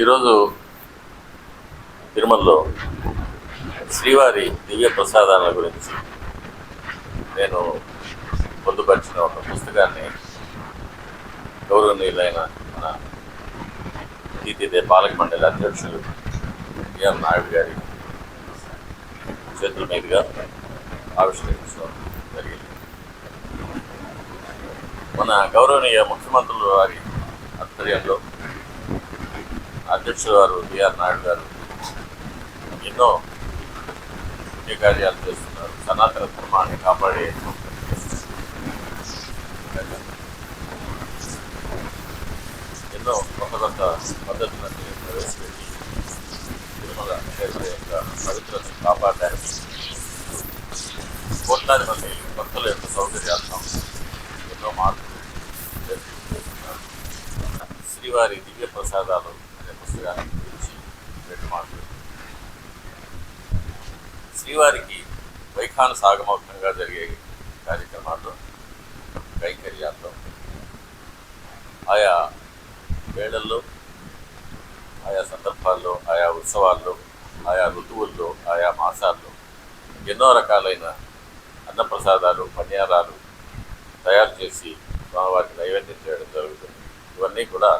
ఈరోజు తిరుమలలో శ్రీవారి దివ్య ప్రసాదాల గురించి నేను పొందుపరిచిన ఒక పుస్తకాన్ని గౌరవనీయులైన మన తీతిదే పాలక మండలి అధ్యక్షులు బిఆర్ నాయుడు గారి చేతుల మీదుగా ఆవిష్కరించడం జరిగింది. మన గౌరవనీయ ముఖ్యమంత్రులు వారి ఆధ్వర్యంలో అధ్యక్షుడు గారు బిఆర్ నాయుడు గారు ఎన్నో కార్యాలు చేస్తున్నారు. సనాతన ధర్మాన్ని కాపాడే ఎన్నో కొత్త కొత్త పద్ధతులను ప్రవేశపెట్టి తిరుమల క్షేత్ర యొక్క పవిత్రతను కాపాడడానికి కోట్లాది మంది భక్తుల యొక్క సౌకర్యార్థం ఎన్నో మార్పులు చేస్తున్నారు. శ్రీవారి దివ్య ప్రసాదాలు గురించి రెండు మాటలు శ్రీవారికి వైఖాన సాగమౌఖంగా జరిగే కార్యక్రమాల్లో కైంకర్యాల్లో ఆయా వేళల్లో ఆయా సందర్భాల్లో ఆయా ఉత్సవాల్లో ఆయా ఋతువుల్లో ఆయా మాసాల్లో ఎన్నో రకాలైన అన్నప్రసాదాలు పన్యారాలు తయారు చేసి స్వామివారికి నైవేద్యం చేయడం జరుగుతుంది. ఇవన్నీ కూడా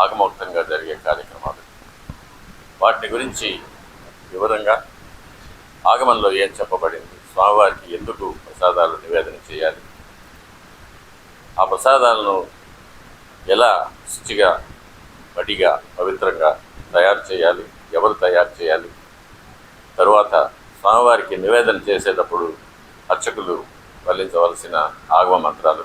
ఆగమోక్తంగా జరిగే కార్యక్రమం. వాటిని గురించి వివరంగా ఆగమంలో ఏం చెప్పబడింది? స్వామివారికి ఎందుకు ప్రసాదాలు నివేదన చేయాలి? ఆ ప్రసాదాలను ఎలా శుచిగా వడిగా పవిత్రంగా తయారు చేయాలి? ఎవరు తయారు చేయాలి? తరువాత స్వామివారికి నివేదన చేసేటప్పుడు అర్చకులు వల్లించవలసిన ఆగమ మంత్రాలు.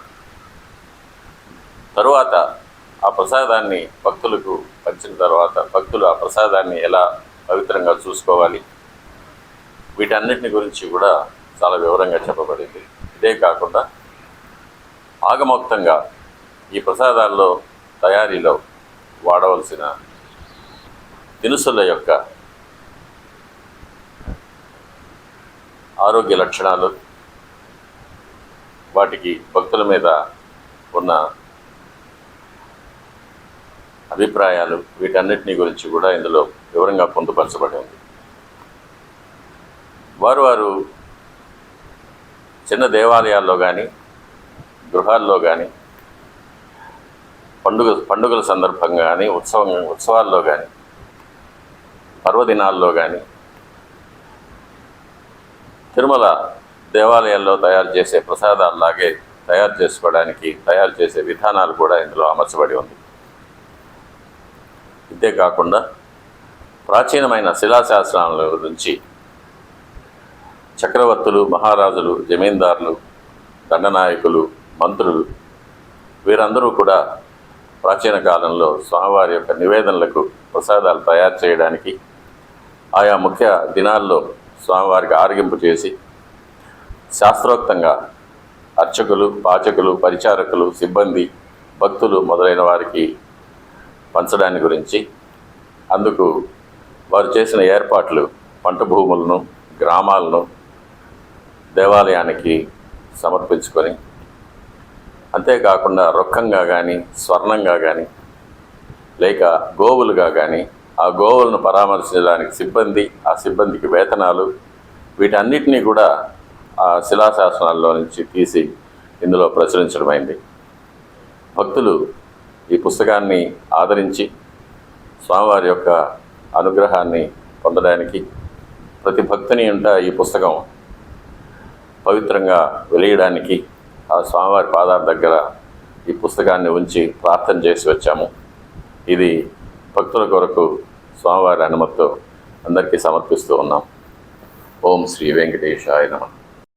తరువాత ఆ ప్రసాదాన్ని భక్తులకు పంచిన తర్వాత భక్తులు ఆ ప్రసాదాన్ని ఎలా పవిత్రంగా చూసుకోవాలి? వీటన్నిటిని గురించి కూడా చాలా వివరంగా చెప్పబడింది. ఇదే కాకుండా ఆగమోక్తంగా ఈ ప్రసాదాల్లో తయారీలో వాడవలసిన దినుసుల యొక్క ఆరోగ్య లక్షణాలు వాటికి భక్తుల మీద ఉన్న అభిప్రాయాలు వీటన్నిటిని గురించి కూడా ఇందులో వివరంగా పొందుపరచబడి ఉంది వారు వారు చిన్న దేవాలయాల్లో కానీ గృహాల్లో కానీ పండుగ పండుగల సందర్భంగా కానీ ఉత్సవం ఉత్సవాల్లో కానీ పర్వదినాల్లో కానీ తిరుమల దేవాలయాల్లో తయారు చేసే ప్రసాదాల్లాగే తయారు చేసుకోవడానికి తయారు చేసే విధానాలు కూడా ఇందులో అమర్చబడి ఉంది. ఇంతేకాకుండా ప్రాచీనమైన శిలాశాస్త్రాల గురించి చక్రవర్తులు మహారాజులు జమీందారులు దండనాయకులు మంత్రులు వీరందరూ కూడా ప్రాచీన కాలంలో స్వామివారి యొక్క నివేదనలకు ప్రసాదాలు తయారు చేయడానికి ఆయా ముఖ్య దినాల్లో స్వామివారికి ఆరగింపు చేసి శాస్త్రోక్తంగా అర్చకులు పాచకులు పరిచారకులు సిబ్బంది భక్తులు మొదలైన వారికి పంచడాన్ని గురించి. అందుకు వారు చేసిన ఏర్పాట్లు పంట భూములను గ్రామాలను దేవాలయానికి సమర్పించుకొని అంతేకాకుండా రొక్కంగా కానీ స్వర్ణంగా కానీ లేక గోవులుగా కానీ ఆ గోవులను పరామర్శించడానికి సిబ్బంది ఆ సిబ్బందికి వేతనాలు వీటన్నిటినీ కూడా ఆ శిలాశాసనాల్లో నుంచి తీసి ఇందులో ప్రచురించడమైంది. భక్తులు ఈ పుస్తకాన్ని ఆదరించి స్వామివారి యొక్క అనుగ్రహాన్ని పొందడానికి ప్రతి భక్తుని ఉంట ఈ పుస్తకం పవిత్రంగా వెలియడానికి ఆ స్వామివారి పాదాల దగ్గర ఈ పుస్తకాన్ని ఉంచి ప్రార్థన చేసి వచ్చాము. ఇది భక్తుల కొరకు స్వామివారి అనుమతితో అందరికీ సమర్పిస్తూ ఉన్నాం. ఓం శ్రీ వెంకటేశాయ నమః.